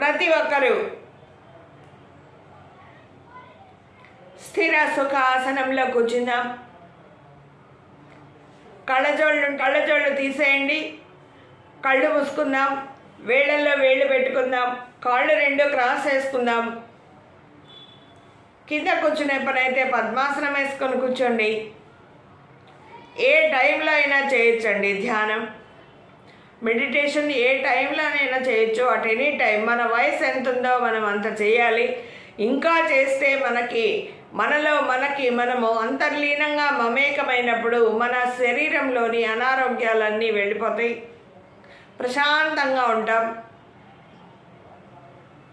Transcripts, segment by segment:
ప్రతి ఒక్కరూ స్థిర సుఖ ఆసనంలో కూర్చుందాం. కళ్ళజోళ్ళు కళ్ళజోళ్ళు తీసేయండి. కళ్ళు మూసుకుందాం. వేళ్ళల్లో వేళ్ళు పెట్టుకుందాం. కాళ్ళు రెండు క్రాస్ వేసుకుందాం కింద కూర్చునే పని అయితే పద్మాసనం వేసుకొని కూర్చోండి. ఏ టైంలో అయినా చేయొచ్చండి ధ్యానం. మెడిటేషన్ ఏ టైంలోనైనా చేయొచ్చు. అట్ ఎనీ టైం మన వయసు ఎంత ఉందో మనం అంత చేయాలి. ఇంకా చేస్తే మనకి మనలో మనకి మనము అంతర్లీనంగా మమేకమైనప్పుడు మన శరీరంలోని అనారోగ్యాలన్నీ వెళ్ళిపోతాయి. ప్రశాంతంగా ఉంటాం.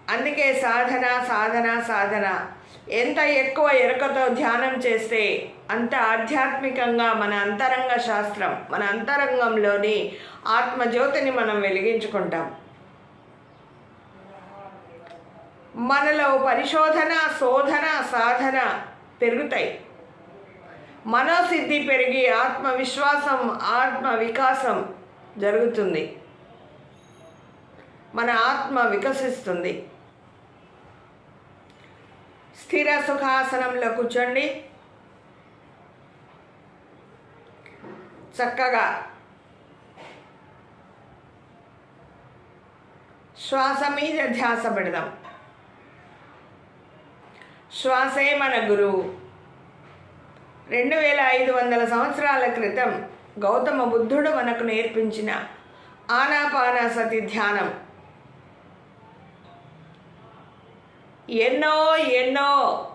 అందుకే సాధన సాధన సాధన. ఎంత ఎక్కువ ఎరుకతో ధ్యానం చేస్తే అంత ఆధ్యాత్మికంగా మన అంతరంగ శాస్త్రం మన అంతరంగంలోని ఆత్మజ్యోతిని మనం వెలిగించుకుంటాం. మనలో పరిశోధన శోధన సాధన పెరుగుతాయి. మనోసిద్ధి పెరిగి ఆత్మవిశ్వాసం ఆత్మ వికాసం జరుగుతుంది. మన ఆత్మ వికసిస్తుంది. స్థిర సుఖాసనంలో కూర్చోండి. చక్కగా శ్వాస మీద ధ్యాస పెడదాం. శ్వాసే మన గురువు రెండు వేల ఐదు వందల సంవత్సరాల క్రితం గౌతమ బుద్ధుడు మనకు నేర్పించిన ఆనాపానాసతి ధ్యానం. ఎన్నో ఎన్నో.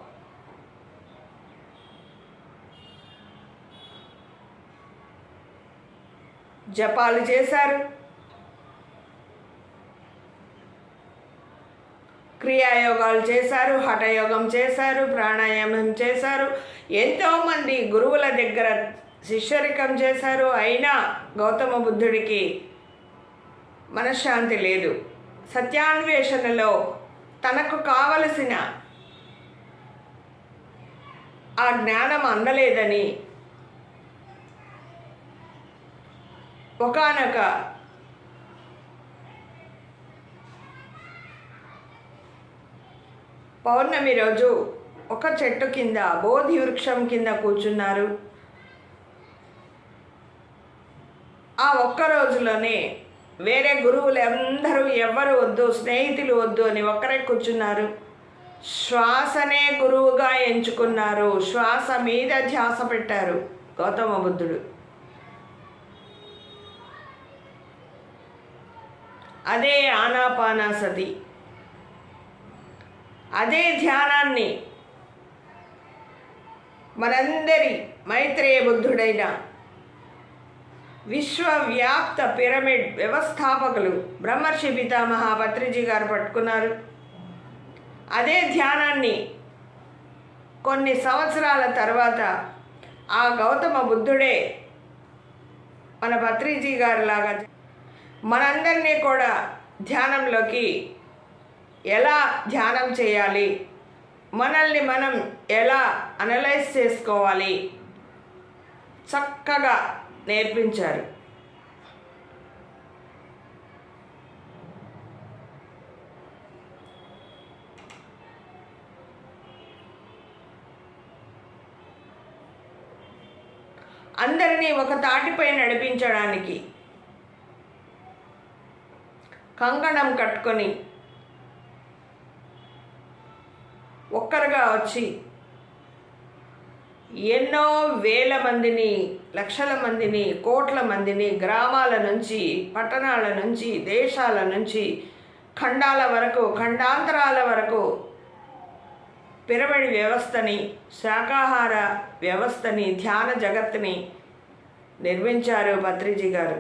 జపాలు చేశారు. క్రియాయోగాలు చేశారు హఠయోగం చేశారు ప్రాణాయామం చేశారు. ఎంతోమంది గురువుల దగ్గర శిష్యరికం చేశారు. అయినా గౌతమ బుద్ధుడికి మనశ్శాంతి లేదు. సత్యాన్వేషణలో తనకు కావలసిన ఆ జ్ఞానం అందలేదని ఒకానొక పౌర్ణమి రోజు ఒక చెట్టు కింద బోధి వృక్షం కింద కూర్చున్నారు. ఆ ఒక్క రోజులోనే వేరే గురువులు అందరూ ఎవ్వరు వద్దు స్నేహితులు వద్దు అని ఒక్కరే కూర్చున్నారు. శ్వాసనే గురువుగా ఎంచుకున్నారు. శ్వాస మీద ధ్యాస పెట్టారు గౌతమ బుద్ధుడు. అదే ఆనాపానాసతి అదే ధ్యానాన్ని మనందరి మైత్రేయ బుద్ధుడైన విశ్వవ్యాప్త పిరమిడ్ వ్యవస్థాపకులు బ్రహ్మర్షి పితామహ పత్రిజీ గారు పట్టుకున్నారు. అదే ధ్యానాన్ని కొన్ని సంవత్సరాల తర్వాత ఆ గౌతమ బుద్ధుడే మన పత్రిజీ గారిలాగా మనందరినీ కూడా ధ్యానంలోకి ఎలా ధ్యానం చేయాలి మనల్ని మనం ఎలా అనలైజ్ చేసుకోవాలి చక్కగా నేర్పించారు. అందరినీ ఒక తాటిపై నడిపించడానికి కంకణం కట్టుకొని ఒక్కరుగా వచ్చి ఎన్నో వేల మందిని లక్షల మందిని కోట్ల మందిని గ్రామాల నుంచి పట్టణాల నుంచి దేశాల నుంచి ఖండాల వరకు ఖండాంతరాల వరకు పిరమిడ్ వ్యవస్థని శాకాహార వ్యవస్థని ధ్యాన జగత్తుని నిర్మించారు భద్రిజీ గారు.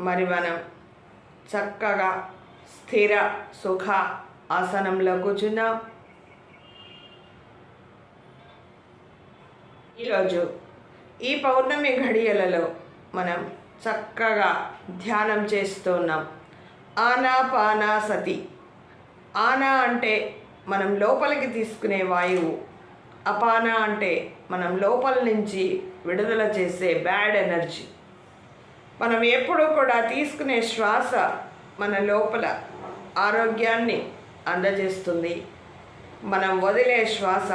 మరి మనం చక్కగా స్థిర సుఖ ఆసనంలో కూర్చుందాం ఈరోజు ఈ పౌర్ణమి ఘడియలలో మనం చక్కగా ధ్యానం చేస్తున్నాం. ఆనాపానాసతి ఆనా అంటే మనం లోపలికి తీసుకునే వాయువు. అపాన అంటే మనం లోపల నుంచి విడుదల చేసే బ్యాడ్ ఎనర్జీ. మనం ఎప్పుడూ కూడా తీసుకునే శ్వాస మన లోపల ఆరోగ్యాన్ని అందజేస్తుంది. మనం వదిలే శ్వాస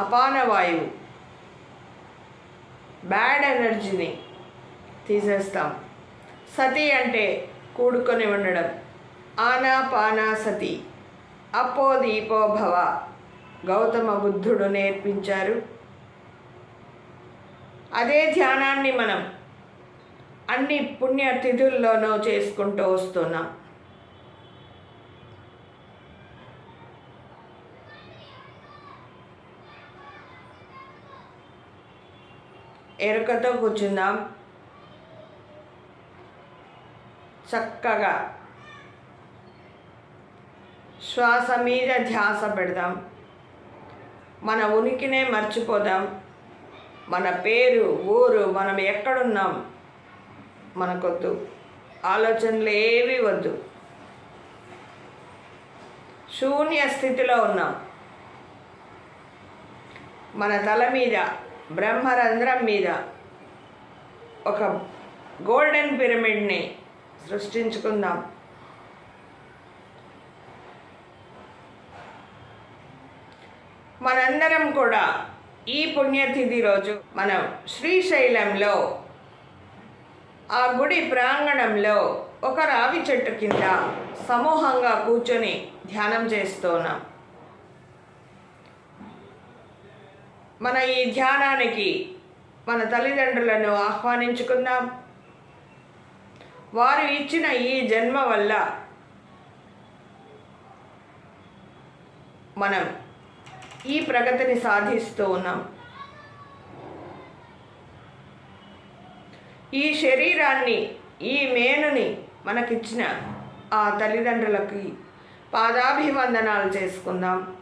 అపాన వాయువు బ్యాడ్ ఎనర్జీని తీసేస్తాం. సతి అంటే కూడుకొని ఉండడం. ఆనా పానా సతి. అపో దీపో భవ. గౌతమ బుద్ధుడు నేర్పించారు. అదే ధ్యానాన్ని మనం అన్ని పుణ్యతిథుల్లోనూ చేసుకుంటూ వస్తున్నాం. ఎరుకతో కూర్చుందాం. చక్కగా శ్వాస మీద ధ్యాస పెడదాం. మన ఉనికినే మర్చిపోదాం. మన పేరు ఊరు మనం ఎక్కడున్నాం? మనకొద్దు. ఆలోచనలు ఏవి వద్దు. శూన్య స్థితిలో ఉన్నాం. మన తల మీద బ్రహ్మరంధ్రం మీద ఒక గోల్డెన్ పిరమిడ్ని సృష్టించుకుందాం. మనందరం కూడా ఈ పుణ్యతిథి రోజు మనం శ్రీశైలంలో ఆ గుడి ప్రాంగణంలో ఒక రావి చెట్టు కింద సమూహంగా కూర్చొని ధ్యానం చేస్తున్నాం. మన ఈ ధ్యానానికి మన తల్లిదండ్రులను ఆహ్వానించుకుందాం వారు ఇచ్చిన ఈ జన్మ వల్ల మనం ఈ ప్రగతిని సాధిస్తూ ఉన్నాం. ఈ శరీరాన్ని ఈ మేనుని మనకిచ్చిన ఆ తల్లిదండ్రులకి పాదాభివందనాలు చేసుకుందాం.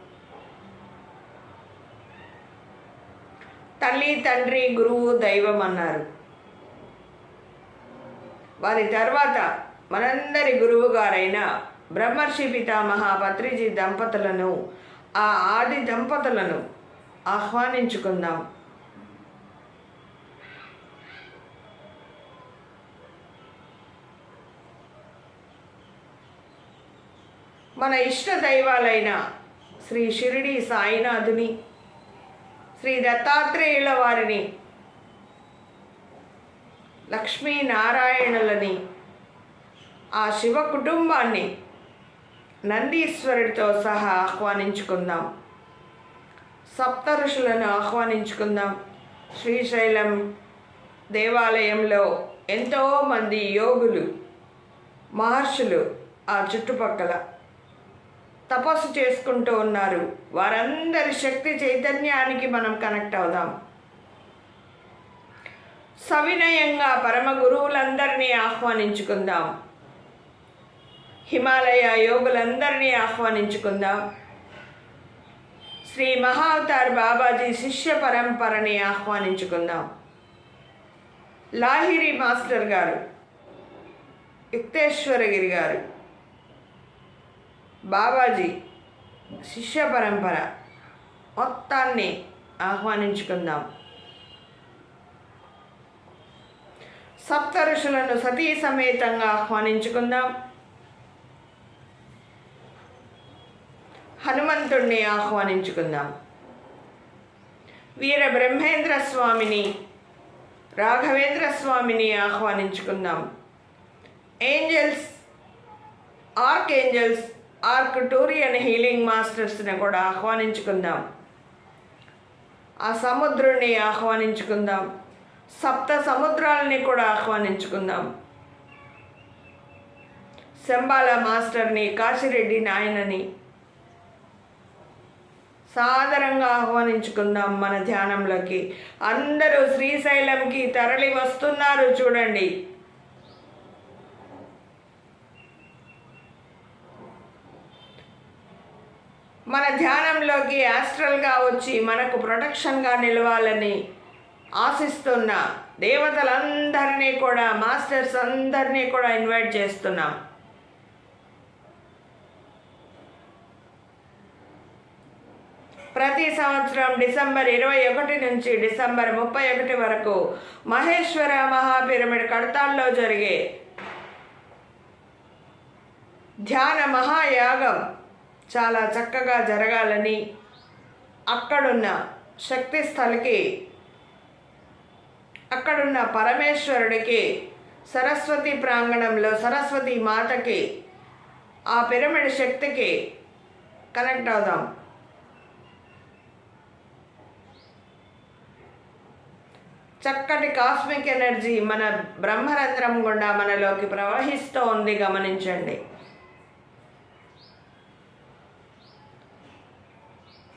తల్లి తండ్రి గురువు దైవం అన్నారు. వారి తర్వాత మనందరి గురువు గారైన బ్రహ్మర్షి పితామహ పత్రిజీ దంపతులను ఆ ఆది దంపతులను ఆహ్వానించుకుందాం. మన ఇష్ట దైవాలైన శ్రీ షిరిడి సాయినాథుని శ్రీ దత్తాత్రేయుల వారిని లక్ష్మీనారాయణులని ఆ శివ కుటుంబాన్ని నందీశ్వరుడితో సహా ఆహ్వానించుకుందాం. సప్త ఋషులను ఆహ్వానించుకుందాం. శ్రీశైలం దేవాలయంలో ఎంతోమంది యోగులు మహర్షులు ఆ చుట్టుపక్కల. తపస్సు చేసుకుంటూ ఉన్నారు. వారందరి శక్తి చైతన్యానికి మనం కనెక్ట్ అవుదాం. సవినయంగా పరమ గురువులందరినీ ఆహ్వానించుకుందాం. హిమాలయ యోగులందరినీ ఆహ్వానించుకుందాం. శ్రీ మహావతార్ బాబాజీ శిష్య పరంపరని ఆహ్వానించుకుందాం. లాహిరి మాస్టర్ గారు యుక్తేశ్వరగిరి గారు. బాబాజీ శిష్య పరంపర మొత్తాన్ని ఆహ్వానించుకుందాం. సప్త ఋషులను సతీ సమేతంగా ఆహ్వానించుకుందాం. హనుమంతుణ్ణి ఆహ్వానించుకుందాం. వీర బ్రహ్మేంద్ర స్వామిని రాఘవేంద్ర స్వామిని ఆహ్వానించుకుందాం. Angels arc angels Arcturian healing మాస్టర్స్ని కూడా ఆహ్వానించుకుందాం. ఆ సముద్రుని ఆహ్వానించుకుందాం. సప్త సముద్రాలని కూడా ఆహ్వానించుకుందాం. శంబాల మాస్టర్ని కాశిరెడ్డి నాయనని సాదరంగా ఆహ్వానించుకుందాం మన ధ్యానంలోకి. అందరూ శ్రీశైలంకి తరలి వస్తున్నారు చూడండి. మన ధ్యానంలోకి యాస్ట్రల్గా వచ్చి మనకు ప్రొటెక్షన్గా నిలవాలని ఆశిస్తున్న దేవతలందరినీ కూడా మాస్టర్స్ అందరినీ కూడా ఇన్వైట్ చేస్తున్నాం. ప్రతి సంవత్సరం డిసెంబర్ ఇరవై ఒకటి నుంచి డిసెంబర్ ముప్పై ఒకటి వరకు మహేశ్వర మహాపిరమిడ్ కడతాల్లో జరిగే ధ్యాన మహాయాగం చాలా చక్కగా జరగాలని అక్కడున్న శక్తి స్థలికి అక్కడున్న పరమేశ్వరుడికి సరస్వతి ప్రాంగణంలో సరస్వతి మాతకి ఆ పిరమిడ్ శక్తికి కనెక్ట్ అవుదాం. చక్కటి కాస్మిక్ ఎనర్జీ మన బ్రహ్మరంధ్రం గుండా మనలోకి ప్రవహిస్తూ ఉంది గమనించండి.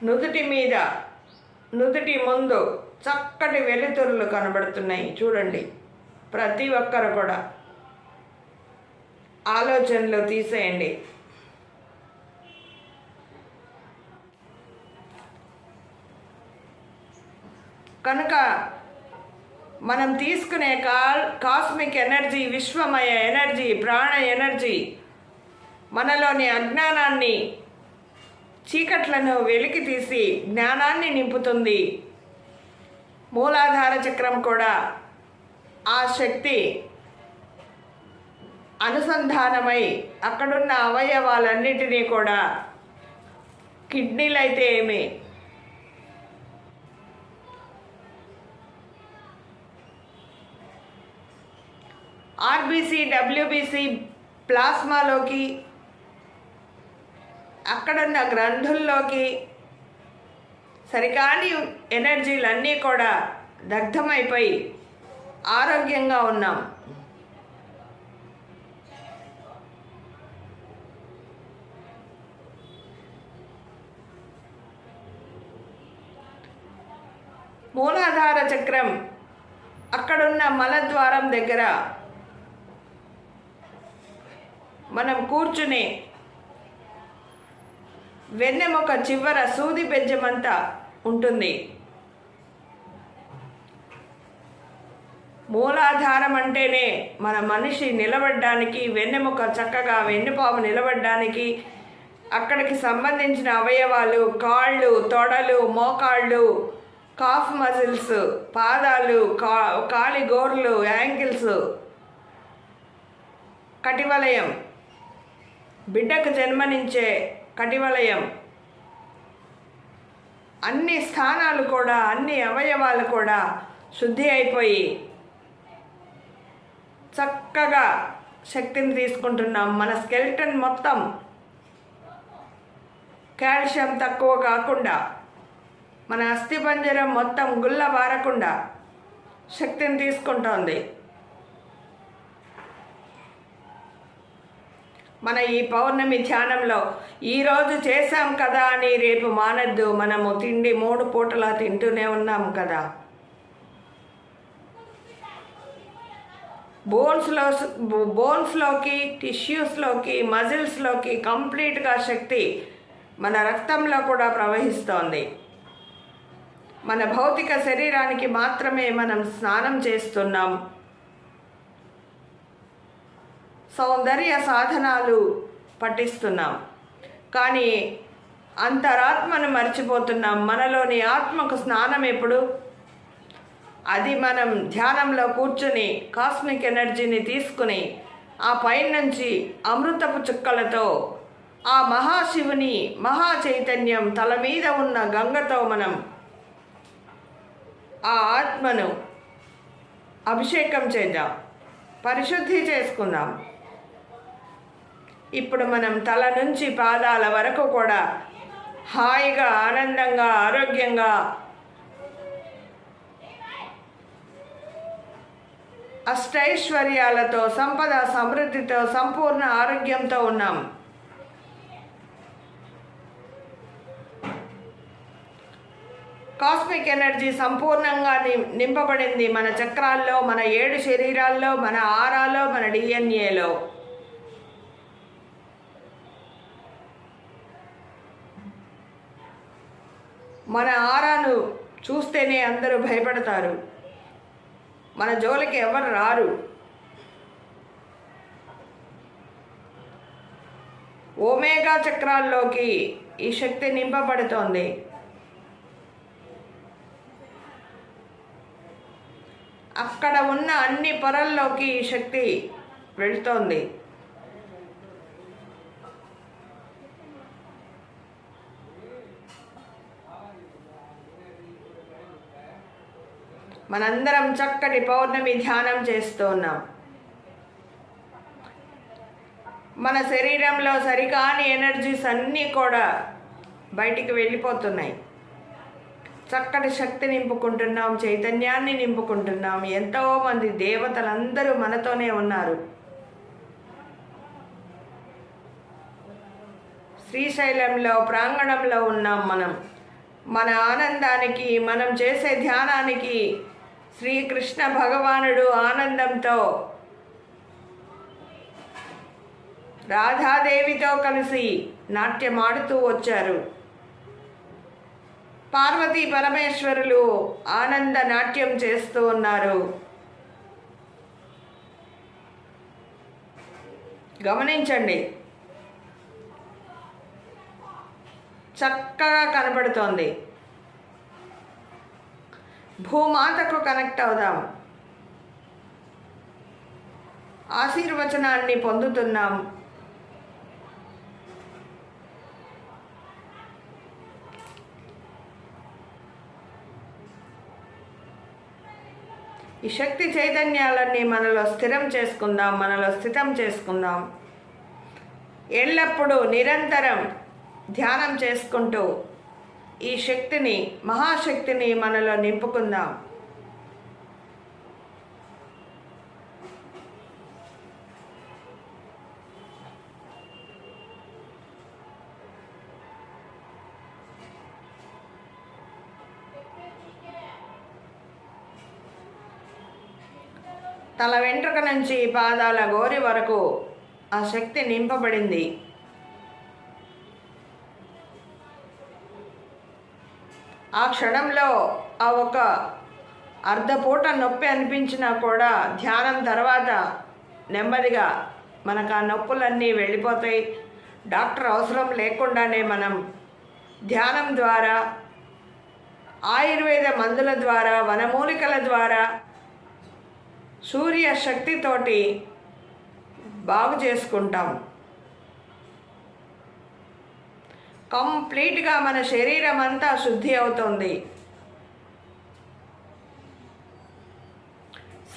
నుదుటి మీద నుదుటి ముందు చక్కటి వెలుతురులు కనబడుతున్నాయి. చూడండి ప్రతి ఒక్కరు కూడా ఆలోచనలు తీసేయండి. కనుక మనం తీసుకునే కాల్ కాస్మిక్ ఎనర్జీ విశ్వమయ ఎనర్జీ ప్రాణ ఎనర్జీ మనలోని అజ్ఞానాన్ని చీకట్లను వెలికి తీసి జ్ఞానాన్ని నింపుతుంది. మూలాధార చక్రం కూడా ఆ శక్తి అనుసంధానమై అక్కడున్న అవయవాలన్నిటినీ కూడా కిడ్నీలు అయితే ఏమి? ఆర్బీసీ డబ్ల్యూబీసీ ప్లాస్మాలోకి అక్కడున్న గ్రంథుల్లోకి సరికాని ఎనర్జీలన్నీ కూడా దగ్ధమైపోయి ఆరోగ్యంగా ఉన్నాం. మూలాధార చక్రం అక్కడున్న మలద్వారం దగ్గర మనం కూర్చుని వెన్నెముక చివర సూది బెజ్జమంతా ఉంటుంది. మూలాధారం అంటేనే మన మనిషి నిలబడడానికి వెన్నెముక చక్కగా వెన్నుపాము నిలబడడానికి అక్కడికి సంబంధించిన అవయవాలు కాళ్ళు తొడలు మోకాళ్ళు కాఫ్ మజిల్స్ పాదాలు కా కాలి గోర్లు యాంకిల్స్ కటివలయం. బిడ్డకు జన్మనించే కటివలయం. అన్ని స్థానాలు కూడా అన్ని అవయవాలు కూడా శుద్ధి అయిపోయి చక్కగా శక్తిని తీసుకుంటున్నాం. మన స్కెల్టన్ మొత్తం కాల్షియం తక్కువ కాకుండా మన అస్థిపంజరం మొత్తం గుల్ల బారకుండా శక్తిని తీసుకుంటోంది. మన ఈ పౌర్ణమి ధ్యానంలో ఈరోజు చేశాం కదా అని రేపు మానద్దు. మనము తిండి మూడు పూటలా తింటూనే ఉన్నాం కదా. బోన్స్లో బోన్స్లోకి టిష్యూస్లోకి మజిల్స్లోకి కంప్లీట్గా శక్తి మన రక్తంలో కూడా ప్రవహిస్తోంది. మన భౌతిక శరీరానికి మాత్రమే మనం స్నానం చేస్తున్నాం. సౌందర్య సాధనాలు పఠిస్తున్నాం. కానీ అంతరాత్మను మర్చిపోతున్నాం. మనలోని ఆత్మకు స్నానం ఎప్పుడు? అది మనం ధ్యానంలో కూర్చుని కాస్మిక్ ఎనర్జీని తీసుకుని ఆ పైనుంచి అమృతపు చుక్కలతో ఆ మహాశివుని మహా చైతన్యం తల మీద ఉన్న గంగతో మనం ఆ ఆత్మను అభిషేకం చేద్దాం పరిశుద్ధి చేసుకుందాం. ఇప్పుడు మనం తల నుంచి పాదాల వరకు కూడా హాయిగా ఆనందంగా ఆరోగ్యంగా అష్టైశ్వర్యాలతో సంపద సమృద్ధితో సంపూర్ణ ఆరోగ్యంతో ఉన్నాం. కాస్మిక్ ఎనర్జీ సంపూర్ణంగా నింపబడింది మన చక్రాల్లో మన ఏడు శరీరాల్లో మన ఆరాలో మన డిఎన్ఏలో మన ఆరాను చూస్తేనే అందరూ భయపడతారు. మన జోలికి ఎవరు రారు. ఓమేగా చక్రాల్లోకి ఈ శక్తి నింపబడుతోంది. అక్కడ ఉన్న అన్ని పొరల్లోకి ఈ శక్తి వెళ్తోంది. మనందరం చక్కటి పౌర్ణమి ధ్యానం చేస్తూ ఉన్నాం మన శరీరంలో సరికాని ఎనర్జీస్ అన్నీ కూడా బయటికి వెళ్ళిపోతున్నాయి. చక్కటి శక్తి నింపుకుంటున్నాం చైతన్యాన్ని నింపుకుంటున్నాం. ఎంతో మంది దేవతలందరూ మనతోనే ఉన్నారు. శ్రీశైలంలో ప్రాంగణంలో ఉన్నాం మనం. మన ఆనందానికి మనం చేసే ధ్యానానికి శ్రీకృష్ణ భగవానుడు ఆనందంతో రాధాదేవితో కలిసి నాట్యమాడుతూ వచ్చారు. పార్వతీ పరమేశ్వరులు ఆనంద నాట్యం చేస్తూ ఉన్నారు. గమనించండి. చక్కగా కనపడుతోంది. భూమాతకు కనెక్ట్ అవుదాం. ఆశీర్వచనాన్ని పొందుతున్నాం. ఈ శక్తి చైతన్యాలన్నీ మనలో స్థిరం చేసుకుందాం మనలో స్థితం చేసుకుందాం. ఎల్లప్పుడూ నిరంతరం ధ్యానం చేసుకుంటూ ఈ శక్తిని మహాశక్తిని మనలో నింపుకుందాం. తల వెంట్రుక నుంచి పాదాల గోరి వరకు ఆ శక్తి నింపబడింది. క్షణంలో ఆ ఒక అర్ధపూట నొప్పి అనిపించినా కూడా ధ్యానం తర్వాత నెమ్మదిగా మనకు ఆ నొప్పులన్నీ వెళ్ళిపోతాయి. డాక్టర్ అవసరం లేకుండానే మనం ధ్యానం ద్వారా ఆయుర్వేద మందుల ద్వారా వనమూలికల ద్వారా సూర్య శక్తితోటి బాగు చేసుకుంటాం. కంప్లీట్గా మన శరీరం అంతా శుద్ధి అవుతుంది.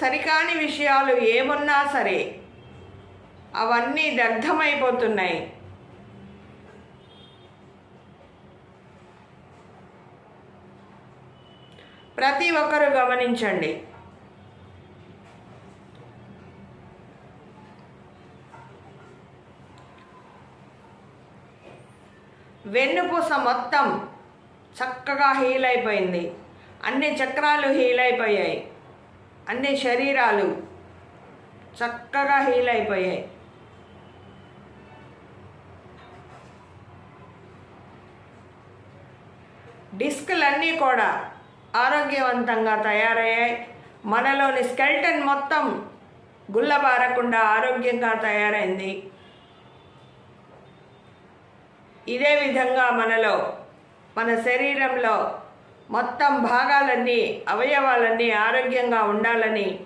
సరికాని విషయాలు ఏమున్నా సరే అవన్నీ దగ్ధమైపోతున్నాయి. ప్రతి ఒక్కరు గమనించండి. వెన్నుపూస మొత్తం చక్కగా హీల్ అయిపోయింది. అన్ని చక్రాలు హీల్ అయిపోయాయి. అన్ని శరీరాలు చక్కగా హీల్ అయిపోయాయి. డిస్కులన్నీ కూడా ఆరోగ్యవంతంగా తయారయ్యాయి. మనలోని స్కెల్టన్ మొత్తం గుల్లబారకుండా ఆరోగ్యంగా తయారైంది. ఇదే విధంగా మనలో మన శరీరంలో మొత్తం భాగాలన్నీ అవయవాలన్నీ ఆరోగ్యంగా ఉండాలని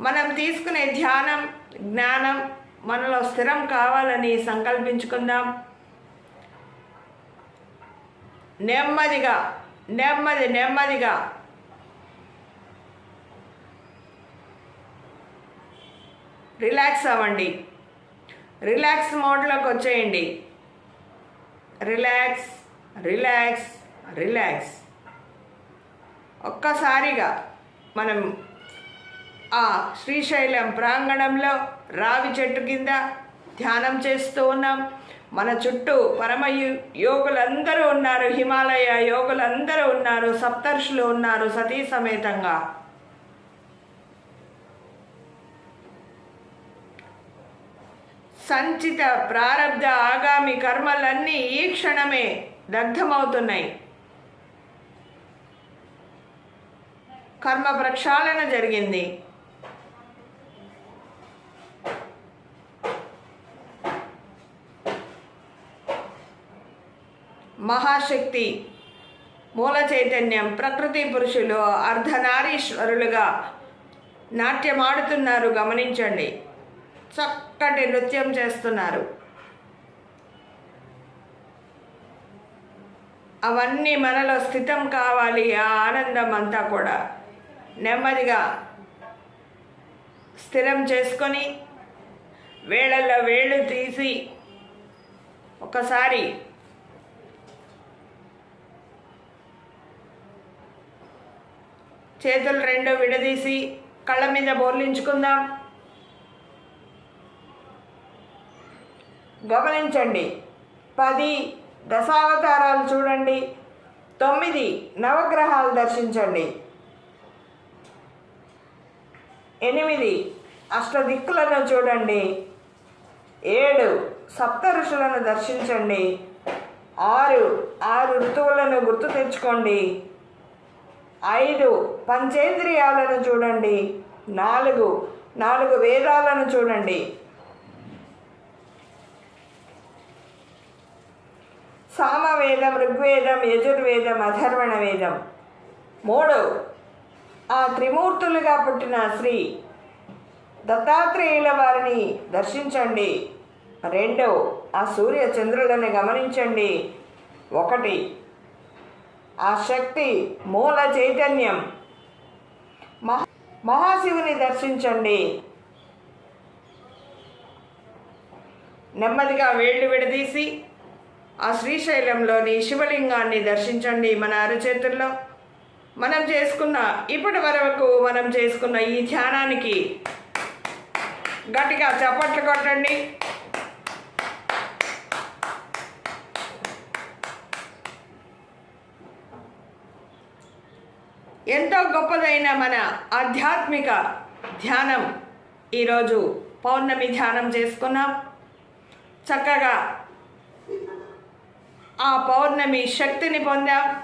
మనం తీసుకునే ధ్యానం జ్ఞానం మనలో స్థిరం కావాలని సంకల్పించుకుందాం. నెమ్మదిగా నెమ్మది నెమ్మదిగా రిలాక్స్ అవ్వండి. రిలాక్స్ మోడ్లోకి వచ్చేయండి. రిలాక్స్ రిలాక్స్ రిలాక్స్ ఒక్కసారిగా మనం ఆ శ్రీశైలం ప్రాంగణంలో రావి చెట్టు కింద ధ్యానం చేస్తూ ఉన్నాం. మన చుట్టూ పరమ యోగులందరూ ఉన్నారు. హిమాలయ యోగులందరూ ఉన్నారు. సప్తర్షులు ఉన్నారు సతీ సమేతంగా. సంచిత ప్రారబ్ధ ఆగామి కర్మలన్నీ ఈ క్షణమే దగ్ధమవుతున్నాయి. కర్మ ప్రక్షాళన జరిగింది. మహాశక్తి మూల చైతన్యం ప్రకృతి పురుషులు అర్ధనారీశ్వరులుగా నాట్యం ఆడుతున్నారు గమనించండి. చక్కటి నృత్యం చేస్తున్నారు. అవన్నీ మనలో స్థితం కావాలి ఆ ఆనందం అంతా కూడా. నెమ్మదిగా స్థిరం చేసుకొని వేళల్లో వేళ్ళు తీసి ఒకసారి చేతులు రెండు విడదీసి కళ్ళ మీద బోర్లించుకుందాం. గమనించండి. పది దశావతారాలు చూడండి. తొమ్మిది నవగ్రహాలు దర్శించండి. ఎనిమిది అష్టదిక్కులను చూడండి. ఏడు సప్త ఋషులను దర్శించండి. ఆరు ఆరు ఋతువులను గుర్తు తెచ్చుకోండి. ఐదు పంచేంద్రియాలను చూడండి. నాలుగు నాలుగు వేదాలను చూడండి. సామవేదం ఋగ్వేదం యజుర్వేదం అధర్వణ వేదం మూడు. ఆ త్రిమూర్తులుగా పుట్టిన శ్రీ దత్తాత్రేయుల వారిని దర్శించండి. రెండు. ఆ సూర్య చంద్రులను గమనించండి. ఒకటి. ఆ శక్తి మూల చైతన్యం. మహా మహాశివుని దర్శించండి. నెమ్మదిగా వేళ్ళు విడదీసి ఆ శ్రీశైలంలోని శివలింగాన్ని దర్శించండి మన అరచేతుల్లో. మనం చేసుకున్న ఇప్పటి వరకు మనం చేసుకున్న ఈ ధ్యానానికి గట్టిగా చప్పట్లు కొట్టండి. ఎంతో గొప్పదైన మన ఆధ్యాత్మిక ధ్యానం. ఈరోజు పౌర్ణమి ధ్యానం చేసుకున్నాం. చక్కగా ఆ పౌర్ణమి శక్తిని పొందాం.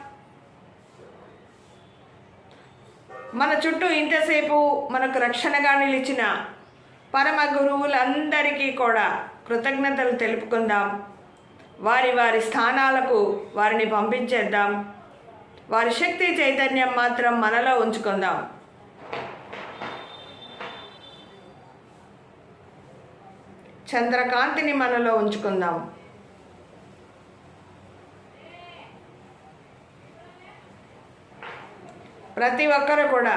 మన చుట్టూ ఇంతసేపు మనకు రక్షణగా నిలిచిన పరమ గురువులందరికీ కూడా కృతజ్ఞతలు తెలుపుకుందాం. వారి వారి స్థానాలకు వారిని పంపించేద్దాం. వారి శక్తి చైతన్యం మాత్రం మనలో ఉంచుకుందాం. చంద్రకాంతిని మనలో ఉంచుకుందాం. ప్రతి ఒక్కరు కూడా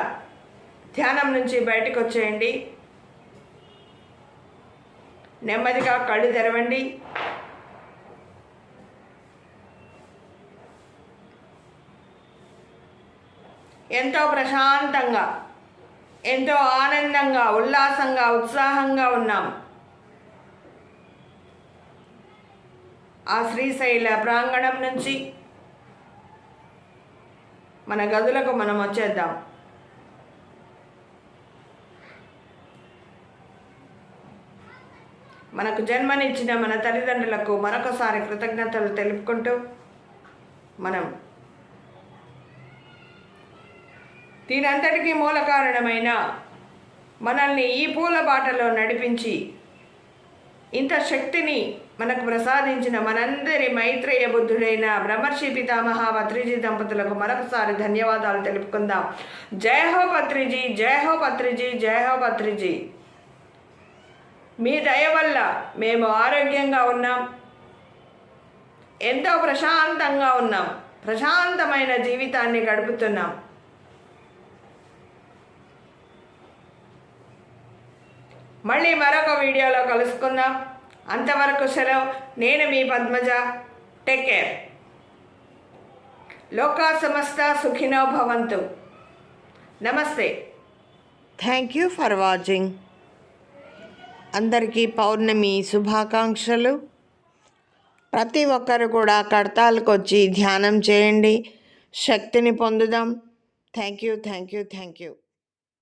ధ్యానం నుంచి బయటకు వచ్చేయండి. నెమ్మదిగా కళ్ళు తెరవండి. ఎంతో ప్రశాంతంగా ఎంతో ఆనందంగా ఉల్లాసంగా ఉత్సాహంగా ఉన్నాం. ఆ శ్రీశైల ప్రాంగణం నుంచి మన గదులకు మనం వచ్చేద్దాం. మనకు జన్మనిచ్చిన మన తల్లిదండ్రులకు మరొకసారి కృతజ్ఞతలు తెలుపుకుంటూ మనం దీనంతటికీ మూల కారణమైన మనల్ని ఈ పూల బాటలో నడిపించి ఇంత శక్తిని మనకు ప్రసాదించిన మనందరి మైత్రేయ బుద్ధుడైన బ్రహ్మర్షి పితామహ పత్రిజీ దంపతులకు మరొకసారి ధన్యవాదాలు తెలుపుకుందాం. జయ హో పత్రిజీ జయ హో పత్రిజీ జయ హో పత్రిజీ. మీ దయ వల్ల మేము ఆరోగ్యంగా ఉన్నాం. ఎంతో ప్రశాంతంగా ఉన్నాం. ప్రశాంతమైన జీవితాన్ని గడుపుతున్నాం. మళ్ళీ మరొక వీడియోలో కలుసుకుందాం. అంతవరకు సెలవు. నేను మీ పద్మజ. టేక్ కేర్ లోకా సమస్త సుఖినో భవంతు. నమస్తే. థ్యాంక్ యూ ఫర్ వాచింగ్ అందరికీ పౌర్ణమి శుభాకాంక్షలు. ప్రతి ఒక్కరు కూడా కడతాలకు వచ్చి ధ్యానం చేయండి. శక్తిని పొందుదాం. Thank you thank you thank you